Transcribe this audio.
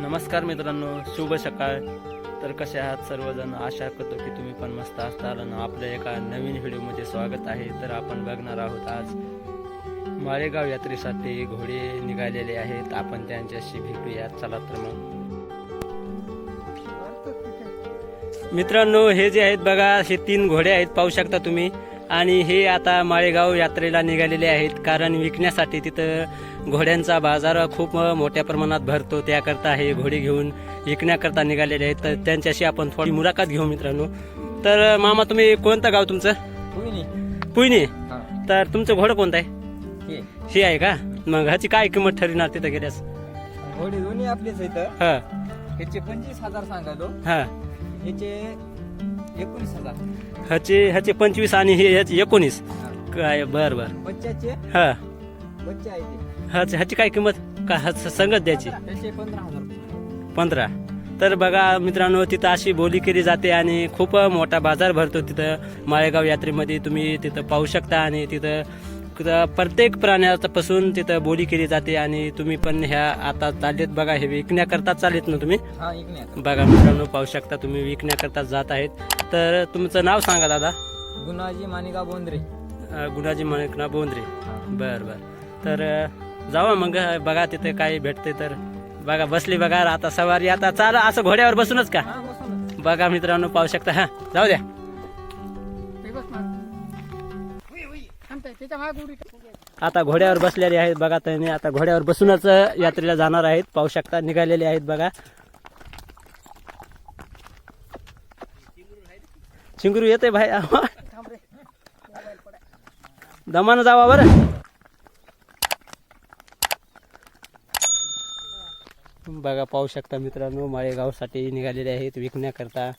नमस्कार मित्रांनो शुभ सकाळ. तर कसे आहात सर्वजण? आशा करतो की तुम्ही पण मस्त असताल आणि आपल्या एका नवीन व्हिडिओमध्ये स्वागत आहे. तर आपण बघणार आहोत आज माळेगाव यात्रेसाठी घोडे निघालेले आहेत. आपण त्यांच्याशी भेटूया. चला तर मग. मित्रांनो हे जे आहेत बघा हे तीन घोडे आहेत. पाहू शकता तुम्ही. आणि हे आता माळेगाव यात्रेला निघालेले आहेत. कारण विकण्यासाठी तिथं घोड्यांचा बाजार खूप मोठ्या प्रमाणात भरतो. त्याकरता हे घोडे घेऊन विकण्याकरता निघालेले आहेत. तर त्यांच्याशी आपण थोडी मुलाखत घेऊ मित्रांनो. तर मामा तुम्ही कोणतं गाव तुमचं? पुईने तर तुमचं घोडं कोणतं आहे? हे. आहे का? मग ह्याची काय किंमत ठरणार तिथं गेल्यास? घोडे दोन्ही आपलेच आहेत. हा. ह्याचे पंचवीस हजार सांगालो हा. ह्याचे एकोणीस हजार. ह्याचे ह्याचे पंचवीस आणि हे ह्याचे एकोणीस. काय बर बर. बच्च्याचे? हा. बच्चे आहे ते. ह्याची ह्याची काय किंमत? का ह्याच संगत द्यायची? त्याचे पंधरा हजार पंधरा. तर बघा मित्रांनो तिथं अशी बोली केली जाते आणि खूप मोठा बाजार भरतो तिथं. माळेगाव यात्रेमध्ये तुम्ही तिथं पाहू शकता आणि तिथं प्रत्येक प्राण्यापासून तिथं बोली केली जाते आणि तुम्ही पण ह्या आता चाललेत बघा हे विकण्याकरता चालेत ना तुम्ही? हा बघा मित्रांनो पाहू शकता तुम्ही विकण्याकरता जात आहेत. तर तुमचं नाव सांगा दादा. गुणाजी मानिका बोंद्रे. गुणाजी म्हणा बोंद्रे. बर बर. तर जावा मग बघा तिथे काय भेटते तर. बघा बसली बघा आता सवारी आता चाला असं घोड्यावर बसूनच का? बघा मित्रांनो पाहू शकता. हा जाऊ द्या. आता घोड्यावर बसलेले आहेत बघा त्याने आता घोड्यावर बसूनच यात्रेला जाणार आहेत. पाहू शकता निघालेले आहेत बघा. चिंगरू येते भाई दमान जावा बर. बघा पाहू शकता मित्रांनो माळेगावसाठी निघालेले आहेत विकण्याकरता.